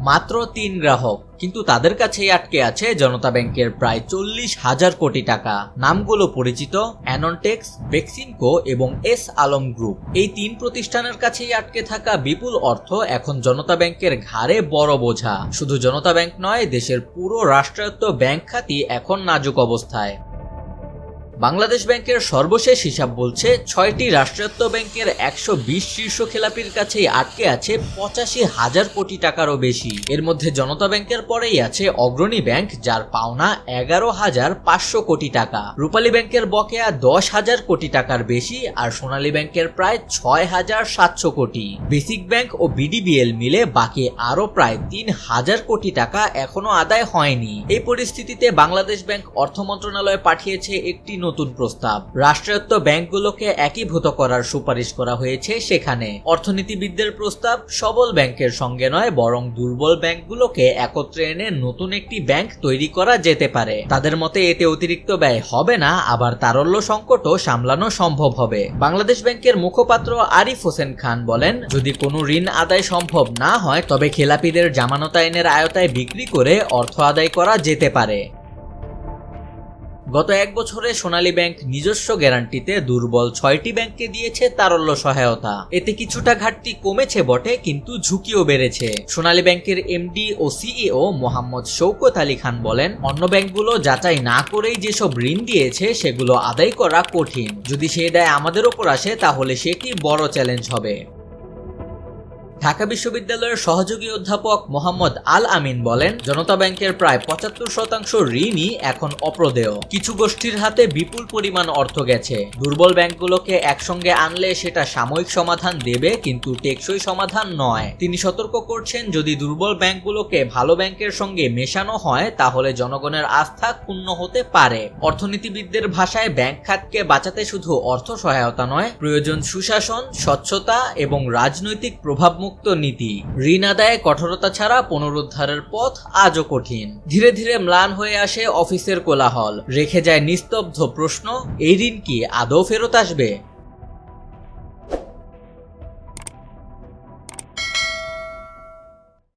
মাত্র তিন গ্রাহক। কিন্তু তাদের কাছেই আটকে আছে জনতা ব্যাংকের প্রায় চল্লিশ হাজার কোটি টাকা। নামগুলো পরিচিত অ্যাননটেক্স বেক্সিনকো এবং এস আলম গ্রুপ। এই তিন প্রতিষ্ঠানের কাছেই আটকে থাকা বিপুল অর্থ এখন জনতা ব্যাংকের ঘাড়ে বড় বোঝা। শুধু জনতা ব্যাংক নয়, দেশের পুরো রাষ্ট্রায়ত্ত ব্যাংক খাতি এখন নাজুক অবস্থায়। বাংলাদেশ ব্যাংকের সর্বশেষ হিসাব বলছে, ছয়টি রাষ্ট্রায়ত্ত ব্যাংকের একশো বিশ শীর্ষ খেলাপির কাছেই আটকে আছে পঁচাশি হাজার কোটি টাকারও বেশি। এর মধ্যে জনতা ব্যাংকের পরেই আছে অগ্রণী ব্যাংক, যার পাওনা এগারো হাজার পাঁচশো কোটি টাকা। রূপালী ব্যাংকের বকেয়া দশ হাজার কোটি টাকার বেশি, আর সোনালী ব্যাংকের প্রায় ছয় হাজার সাতশো কোটি। বেসিক ব্যাংক ও বিডিবিএল মিলে বাকি আরও প্রায় তিন হাজার কোটি টাকা এখনও আদায় হয়নি। এই পরিস্থিতিতে বাংলাদেশ ব্যাংক অর্থ মন্ত্রণালয়ে পাঠিয়েছে একটি নতুন প্রস্তাব। রাষ্ট্রায়ত্ত ব্যাংকগুলোকে একীভূত করার সুপারিশ করা হয়েছে সেখানে। অর্থনীতিবিদদের প্রস্তাব সবল ব্যাংকের সঙ্গে নয়, বরং দুর্বল ব্যাংকগুলোকে একত্রে এনে নতুন একটি ব্যাংক তৈরি করা যেতে পারে। তাদের মতে এতে অতিরিক্ত ব্যয় হবে না, আবার তারল্য সংকটও সামলানো সম্ভব হবে। বাংলাদেশ ব্যাংকের মুখপাত্র আরিফ হোসেন খান বলেন, যদি কোনো ঋণ আদায় সম্ভব না হয়, তবে খেলাপিদের জামানত আইনের আয়তায় বিক্রি করে অর্থ আদায় করা যেতে পারে। গত এক বছরে সোনালী ব্যাংক নিজস্ব গ্যারান্টিতে দুর্বল ছয়টি ব্যাংককে দিয়েছে তারল্য সহায়তা। এতে কিছুটা ঘাটতি কমেছে বটে, কিন্তু ঝুঁকিও বেড়েছে। সোনালী ব্যাংকের এমডি ও সিইও মোহাম্মদ শৌকত আলী খান বলেন, অন্য ব্যাংকগুলো যাচাই না করেই যেসব ঋণ দিয়েছে সেগুলো আদায় করা কঠিন। যদি সে দায় আমাদের ওপর আসে, তাহলে সেটি বড় চ্যালেঞ্জ হবে? ঢাকা বিশ্ববিদ্যালয়ের সহযোগী অধ্যাপক মোহাম্মদ আল আমিন বলেন, জনতা ব্যাংকের প্রায় পঁচাত্তর শতাংশ ঋণই এখন অপ্রদেয়। কিছু গোষ্ঠীর হাতে বিপুল পরিমাণ অর্থ গেছে। দুর্বল ব্যাংকগুলোকে একসঙ্গে আনলে সেটা সাময়িক সমাধান দেবে, কিন্তু টেকসই সমাধান নয়। তিনি সতর্ক করছেন, যদি দুর্বল ব্যাংকগুলোকে ভালো ব্যাংকের সঙ্গে মেশানো হয়, তাহলে জনগণের আস্থা ক্ষুণ্ণ হতে পারে। অর্থনীতিবিদদের ভাষায়, ব্যাংক খাতকে বাঁচাতে শুধু অর্থ সহায়তা নয়, প্রয়োজন সুশাসন, স্বচ্ছতা এবং রাজনৈতিক প্রভাবমুক্ত নীতি। ঋণ আদায়ে কঠোরতা ছাড়া পুনরুদ্ধারের পথ আজও কঠিন। ধীরে ধীরে ম্লান হয়ে আসে অফিসের কোলাহল। রেখে যায় নিস্তব্ধ প্রশ্ন, এই ঋণ কি আদৌ ফেরত আসবে?